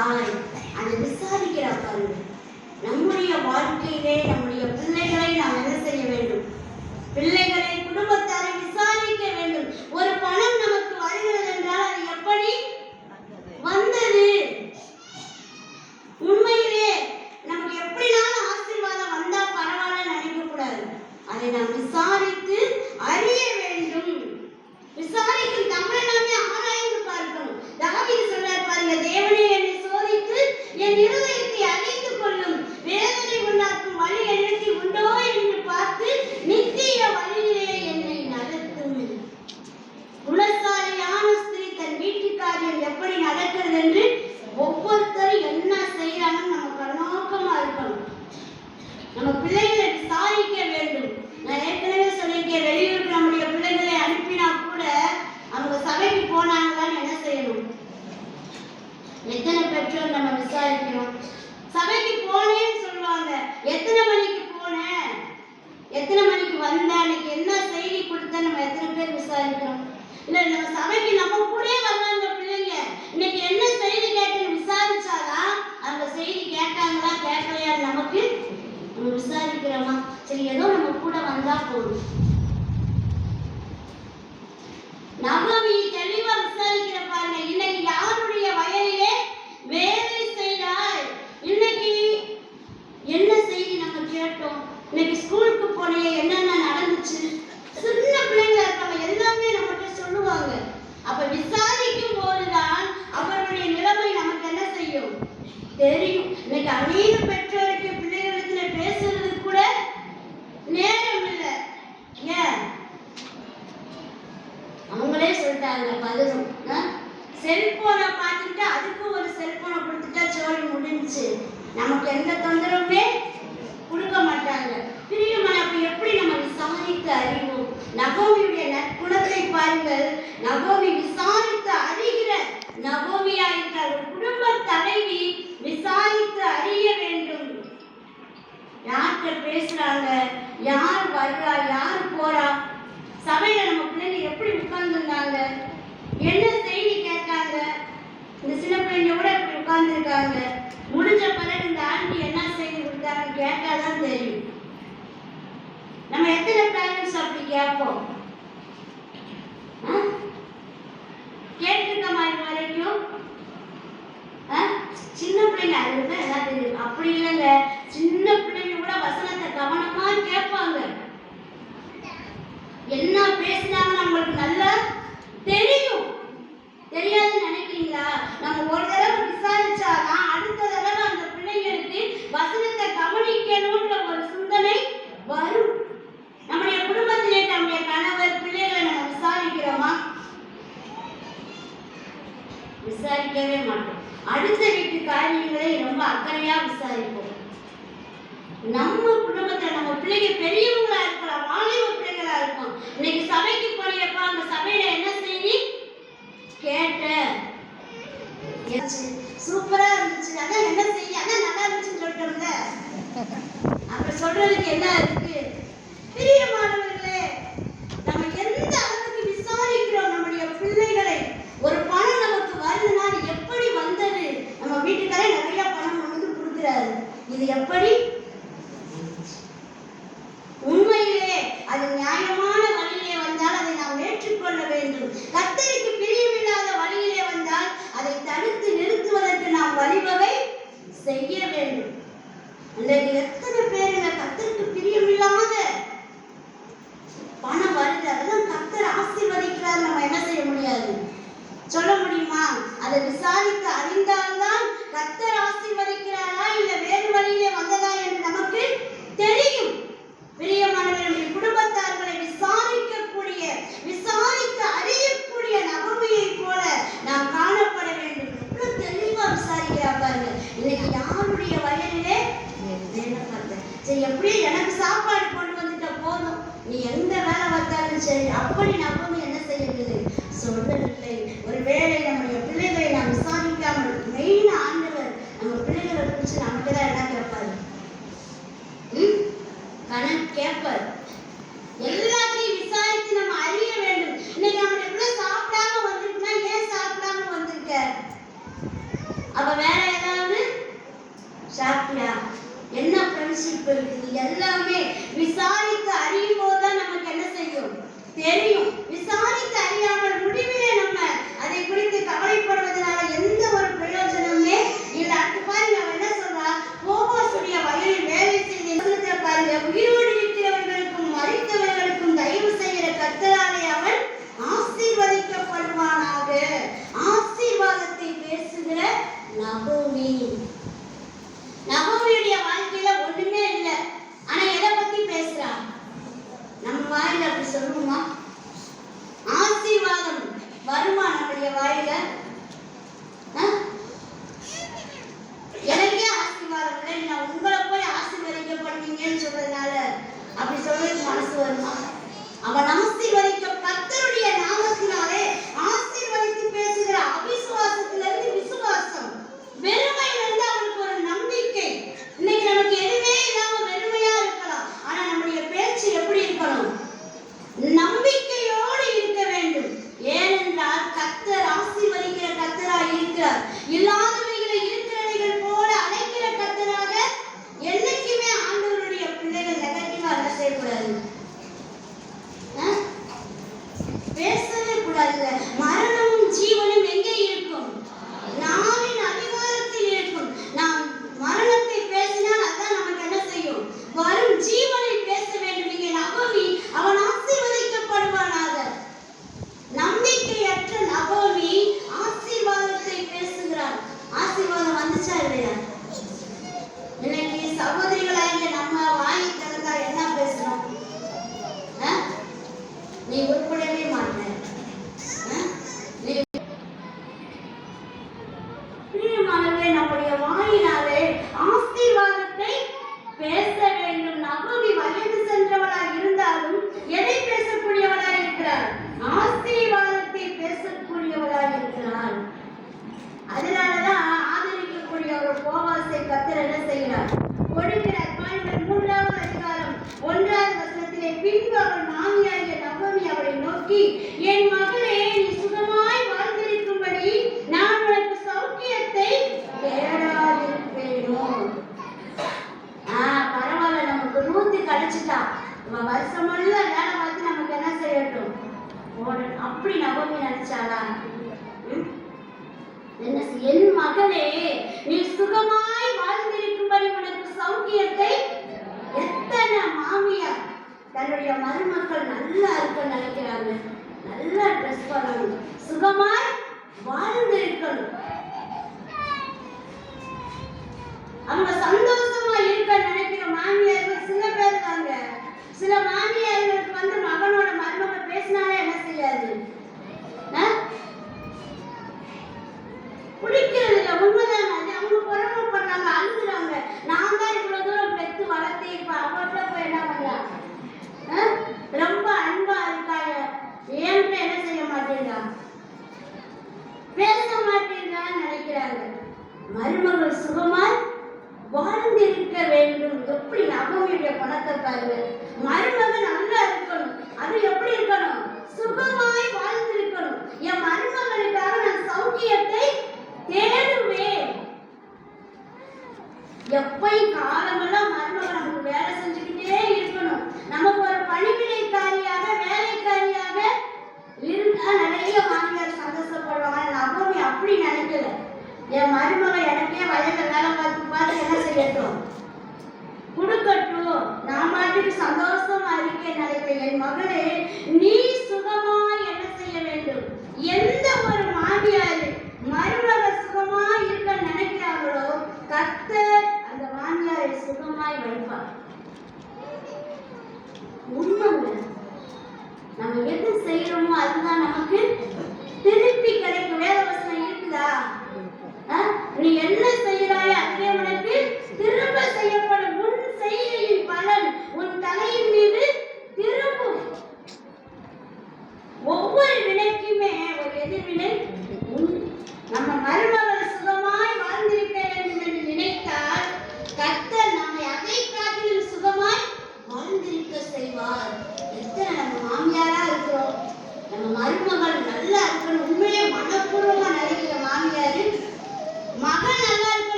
time நம்ம விசாரிக்கிறோமா? சரி ஏதோ நம்ம கூட வந்தா போதும். நவமி தெளிவா விசாரிக்கிற பாருங்க. இன்னைக்கு யாருடைய வயலிலே வேலை செய்தாய்? இன்னைக்கு என்ன செய்தி நம்ம கேட்டோம்? இன்னைக்கு ஸ்கூலுக்கு போனே என்னென்ன நடந்துச்சு? சின்ன பிள்ளைங்களா இருக்கவங்க எல்லாமே நம்மகிட்ட சொல்லுவாங்க. அப்ப விசாரிக்கும் போதுதான் அவருடைய நிலைமை நமக்கு என்ன செய்யும்? தெரியும். இன்னைக்கு அநேக பேர் வார்த்தை பேசுறாங்க. யார் வர்றா யார் போறா? சபையில நம்ம பிள்ளைங்க எப்படி உட்கார்ந்துருந்தாங்க? என்ன செய்தி கேட்டாங்க இந்த சின்ன பிள்ளைங்க கூட இப்படி உட்கார்ந்துருக்காங்க. முடிஞ்ச பிறகு இந்த ஆண்டி என்ன செய்தி கொடுத்தாங்க கேட்டாதான் தெரியும். நம்ம எத்தனை பேரண்ட்ஸ் அப்படி கேட்போம்? கேட்டிருக்கோமா இது வரைக்கும்? சின்ன பிள்ளைங்க அதுதான் எல்லாம் தெரியும். அப்படி இல்லைல்ல சின்ன பேசினாங்க நம்மளுக்கு நல்லா தெரியும். தெரியாதுன்னு நினைக்கிறீங்களா? நம்ம ஒரு தடவை விசாரிச்சாதான் அடுத்த தடவை அந்த பிள்ளைங்களுக்கு வசனத்தை கவனிக்கணும்ன்ற ஒரு சிந்தனை வரும். நம்முடைய குடும்பத்திலே நம்முடைய கணவர் பிள்ளைகளை நம்ம விசாரிக்கிறோமா? விசாரிக்கவே மாட்டோம். அடுத்த வீட்டு காரியங்களை ரொம்ப அக்கறையா விசாரிப்போம். நம்ம குடும்பத்தில் நம்ம பிள்ளைங்க பெரியவங்களா 对 நீ ஒருமுறை நோக்கி என் மகன் மக்கள் நல்லா இருக்க நினைக்கிறாங்க. நல்லா ட்ரெஸ் பண்ணணும். சுகமாய் வாழ்ந்து இருக்கணும். அவங்க சந்தோஷமா இருக்க நினைக்கிற மாமியார்கள் சில பேர் இருக்காங்க. சில மாமியார்களுக்கு வந்து மகனோட மருமகள் பேசினாலே என்ன செய்யாது? பிடிக்கிறது இல்லை. உண்மைதாங்க அது அவங்க பொறாமப்படுறாங்க அழுகுறாங்க. நான் தான் இவ்வளவு தூரம் பெற்று வளர்த்து இப்ப அவர்கிட்ட போய் என்ன பண்ணலாம்? ரொம்ப அன்பா இருக்காங்க. ஏன் என்ன செய்ய மாட்டேங்கிறா பேச மாட்டேங்கிறான்னு நினைக்கிறாங்க. மருமகள் சுகமாய் வாழ்ந்திருக்க வேண்டும். எப்படி அவங்களுடைய பணத்தை பாருங்க. மருமகள் நல்லா இருக்கணும். அது எப்படி இருக்கணும்? சுகமாய் வாழ்ந்திருக்கணும். என் மருமகளுக்காக நான் சௌக்கியத்தை தேடுவேன். எப்பையும் காலமெல்லாம் என் மருமக எனக்கே வயது வேலை பார்த்து பார்த்து என்ன செய்யட்டும்? கொடுக்கட்டும். நான் பாட்டுக்கு சந்தோஷமா இருக்கேன் நினைக்கிறேன். என் மகளே நீ சுகமா என்ன செய்ய வேண்டும்? எந்த ஒரு மாமியாரு மருமக சுகமா இருக்க நினைக்கிறாங்களோ கத்த அந்த மாமியாரை சுகமாய் வைப்பார். உண்மைங்க. நம்ம எது செய்யறோமோ அதுதான் நமக்கு திருப்பி கிடைக்கும். வேலை வசனம் இருக்குதா?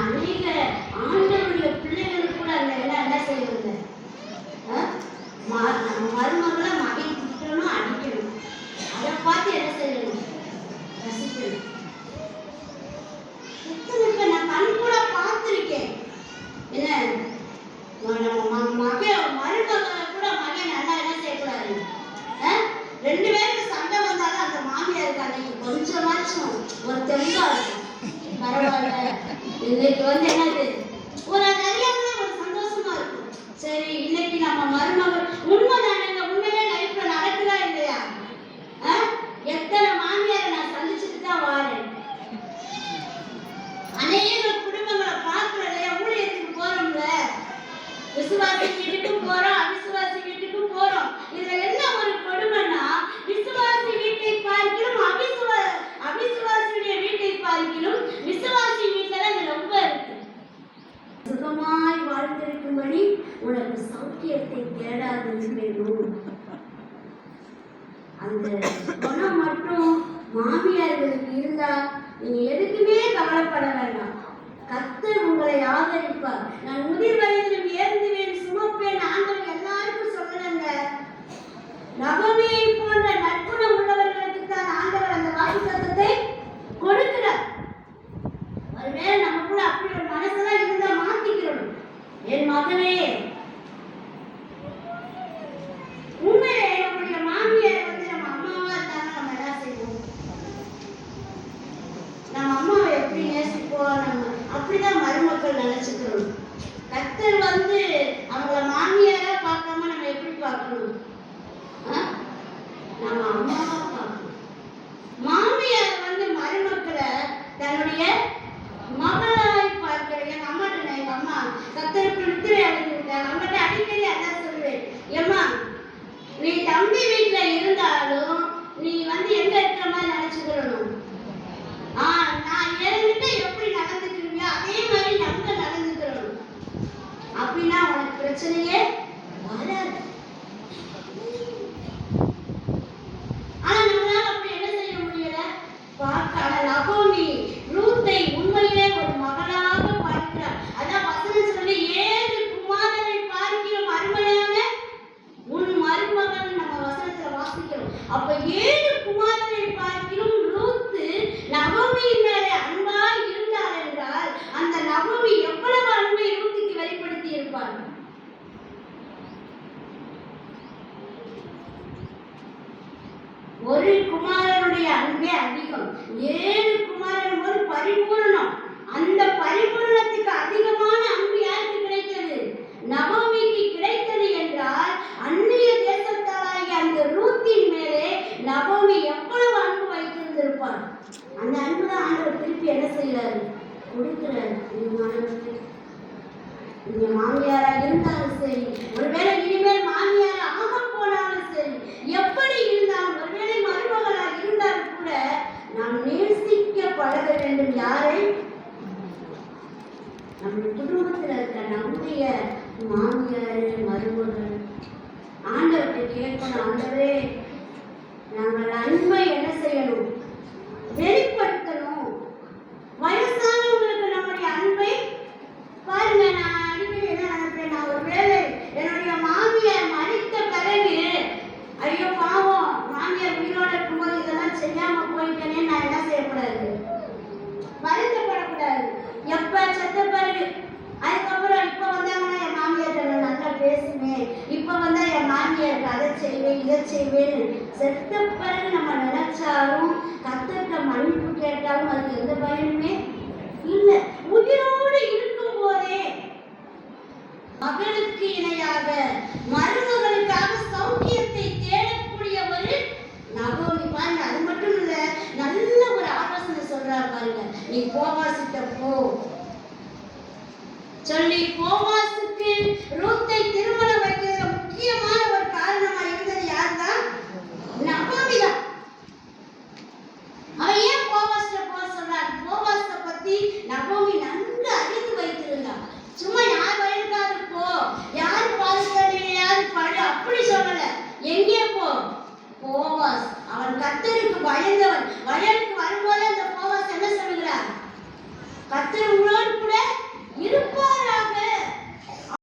I'm என்னது? ஒரு அது எல்லாமே ஒரு சந்தோஷமா இருக்கும். சரி இன்னைக்கு நம்ம மருமகள் உண்மைதான்? உனக்கு சௌக்கியத்தை தேடாது வேணும் அந்த குணம் மட்டும் மாமியார்களுக்கு இருந்தா நீங்க எதுக்குமே கவலைப்பட வேண்டாம். கத்தர் உங்களை ஆதரிப்பார். நான் முதிர் வயதில் உயர்ந்துவேன் சுமப்பேன். ஆண்டவர் எல்லாருக்கும் சொல்லணுங்க நகமையை போன்ற நற்குணம் உள்ளவர்களுக்கு தான் ஆண்டவர் அந்த வாக்கு சத்தத்தை கொடுக்கிறார். ஒருவேளை கூட அப்படி ஒரு மனசுதான் இருந்தா மாத்திக்கிறோம். என் மகனே మరణించుదురును புதிய மாமியார் மருமகள். ஆண்டவர்கிட்ட கேட்கணும் ஆண்டவரே நாங்கள் அன்பை என்ன செய்யணும்? அதை செய்வேன் இதை செய்வேன் செத்த பிறகு நம்ம நினைச்சாலும் கத்தட்ட மன்னிப்பு கேட்டாலும் அதுக்கு எந்த பயனுமே இல்லை.